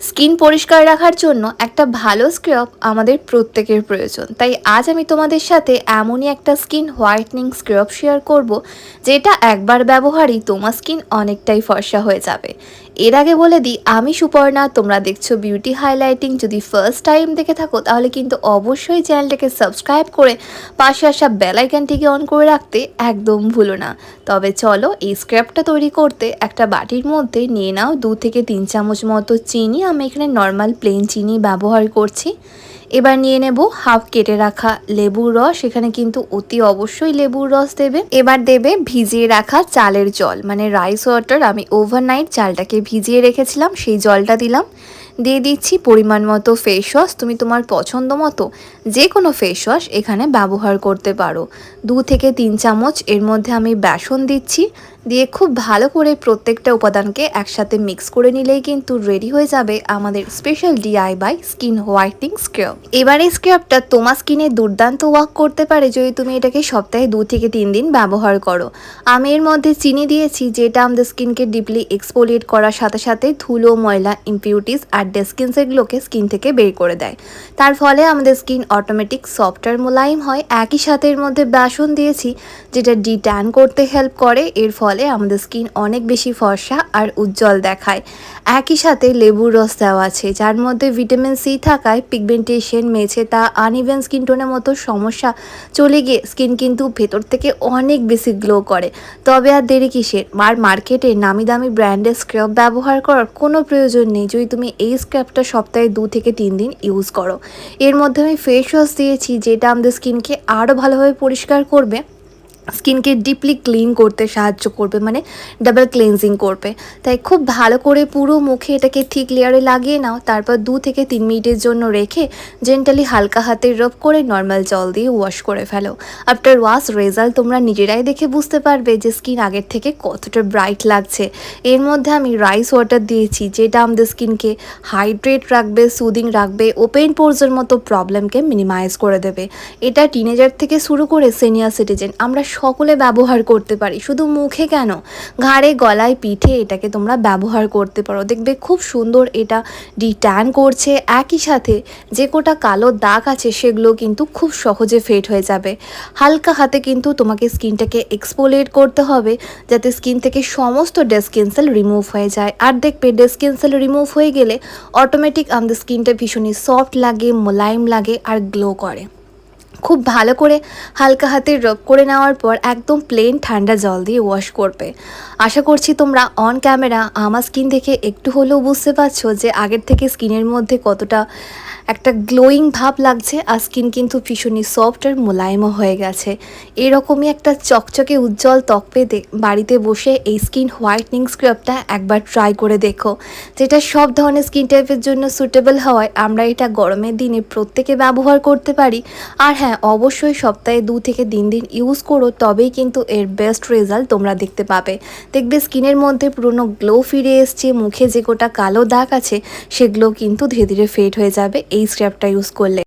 Skin পরিষ্কার রাখার জন্য একটা ভালো স্ক্রাব আমাদের প্রত্যেকের প্রয়োজন। তাই আজ আমি তোমাদের সাথে এমনই একটা স্কিন হোয়াইটনিং স্ক্রাব শেয়ার করব, যেটা একবার ব্যবহারই তোমার স্কিন অনেকটাই ফর্সা হয়ে যাবে। এর আগে বলে দিই, আমি সুপর্ণা, তোমরা দেখছ বিউটি হাইলাইটিং যদি ফার্স্ট টাইম দেখে থাকো, তাহলে কিন্তু অবশ্যই চ্যানেলটাকে সাবস্ক্রাইব করে পাশে আসা বেলাইকানটিকে অন করে রাখতে একদম ভুলো না। তবে চলো, এই স্ক্র্যাপটা তৈরি করতে একটা বাটির মধ্যে নিয়ে নাও দু থেকে তিন চামচ মতো চিনি। আমি এখানে নর্মাল প্লেন চিনি ব্যবহার করছি। এবার নিয়ে নেব হাফ কেটে রাখা লেবুর রস। এখানে কিন্তু অতি অবশ্যই লেবুর রস দেবে। এবার দেবে ভিজিয়ে রাখা চালের জল। মানে রাইস ওয়াটার আমি ওভারনাইট চালটাকে ভিজিয়ে রেখেছিলাম, সেই জলটা দিলাম। দিয়ে দিচ্ছি পরিমাণ মতো ফেস ওয়াশ তুমি তোমার পছন্দ মতো যে কোনো ফেস ওয়াশ এখানে ব্যবহার করতে পারো। দু থেকে তিন চামচ এর মধ্যে আমি বেসন দিচ্ছি। দিয়ে খুব ভালো করে প্রত্যেকটা উপাদানকে একসাথে মিক্স করে নিলেই কিন্তু রেডি হয়ে যাবে আমাদের special DI by skin whitening scrub এবার এই স্ক্রাবটা তোমার স্কিনে দুর্দান্ত ওয়াক করতে পারে যদি তুমি এটাকে সপ্তাহে দু থেকে তিন দিন ব্যবহার করো। আমি এর মধ্যে চিনি দিয়েছি, যেটা আমাদের স্কিনকে ডিপলি এক্সপোলিয়েট করার সাথে সাথে ধুলো, ময়লা ইম্পিউরিটিস আর ডেস্কিনসেগুলোকে স্কিন থেকে বের করে দেয়। তার ফলে আমাদের স্কিন অটোমেটিক সফটওয়্যার মোলায়েম হয়। একই সাথে এর মধ্যে বেসন দিয়েছি, যেটা ডি ট্যান করতে হেল্প করে। এর ফলে আমাদের স্কিন অনেক বেশি ফর্সা আর উজ্জ্বল দেখায়। একই সাথে লেবুর রস দেওয়া আছে, যার মধ্যে ভিটামিন সি থাকায় পিগমেন্টেশন মেছে তা আনইভেন স্কিন টোনের মতো সমস্যা চলে গিয়ে স্কিন কিন্তু ভেতর থেকে অনেক বেশি গ্লো করে। তবে আর দেরি কিসের? আর মার্কেটে নামি দামি ব্র্যান্ডের স্ক্রাব ব্যবহার করার কোনো প্রয়োজন নেই। যদি তুমি এই স্ক্রাবটা সপ্তাহে দু থেকে তিন দিন ইউজ করো। এর মধ্যে আমি ফেস ওয়াশ দিয়েছি, যেটা আমাদের স্কিনকে আরও ভালোভাবে পরিষ্কার করবে। স্কিনকে ডিপলি ক্লিন করতে সাহায্য করবে মানে ডাবল ক্লিনজিং করবে। তাই খুব ভালো করে পুরো মুখে এটাকে থিক লেয়ারে লাগিয়ে নাও, তারপর দু থেকে তিন মিনিটের জন্য রেখে জেন্টালি হালকা হাতে রব করে নর্মাল জল দিয়ে ওয়াশ করে ফেলো। আফটার ওয়াশ রেজাল্ট তোমরা নিজেরাই দেখে বুঝতে পারবে যে স্কিন আগের থেকে কতটা ব্রাইট লাগছে। এর মধ্যে আমি রাইস ওয়াটার দিয়েছি, যেটা আমাদের স্কিনকে হাইড্রেট রাখবে সুদিং রাখবে ওপেন পোর্সের মতো প্রবলেমকে মিনিমাইজ করে দেবে। এটা টিনেজার থেকে শুরু করে সিনিয়র সিটিজেন আমরা সকলে ব্যবহার করতে পারি। শুধু মুখে কেন? ঘাড়ে, গলায়, পিঠে এটাকে তোমরা ব্যবহার করতে পারো। দেখবে খুব সুন্দর এটা ডিট্যান করছে। একই সাথে যে কোটা কালো দাগ আছে সেগুলো কিন্তু খুব সহজে ফেড হয়ে যাবে। হালকা হাতে কিন্তু তোমাকে স্কিনটাকে এক্সপোলেট করতে হবে, যাতে স্কিন থেকে সমস্ত ডেস্কিনসেল রিমুভ হয়ে যায়। আর দেখবে ডেস্কিনসেল রিমুভ হয়ে গেলে অটোমেটিক আমাদের স্কিনটা ভীষণই সফট লাগে, মোলায়েম লাগে আর গ্লো করে। খুব ভালো করে হালকা হাতে রব করে নেওয়ার পর একদম প্লেন ঠান্ডা জল দিয়ে ওয়াশ করবে। আশা করছি তোমরা অন ক্যামেরা আমার স্কিন দেখে একটু হলেও বুঝতে পারছ যে আগের থেকে স্কিনের মধ্যে কতটা একটা গ্লোয়িং ভাব লাগছে, আর স্কিন কিন্তু ভীষণই সফট আর মোলায়েমও হয়ে গেছে। এরকমই একটা চকচকে উজ্জ্বল ত্বক পেতে বাড়িতে বসে এই স্কিন হোয়াইটনিং স্ক্রাবটা একবার ট্রাই করে দেখো। যেটা সব ধরনের স্কিন টাইপের জন্য সুটেবল হওয়ায় আমরা এটা গরমের দিনে প্রত্যেকে ব্যবহার করতে পারি। আর হ্যাঁ অবশ্যই সপ্তাহে দু থেকে তিন দিন ইউজ করো, তবেই কিন্তু এর বেস্ট রেজাল্ট তোমরা দেখতে পাবে। দেখবে স্কিনের মধ্যে পুরনো গ্লো ফিরে এসছে, মুখে যে গোটা কালো দাগ আছে সেগুলো কিন্তু ধীরে ধীরে ফেড হয়ে যাবে এই স্ক্র্যাপটা ইউজ করলে।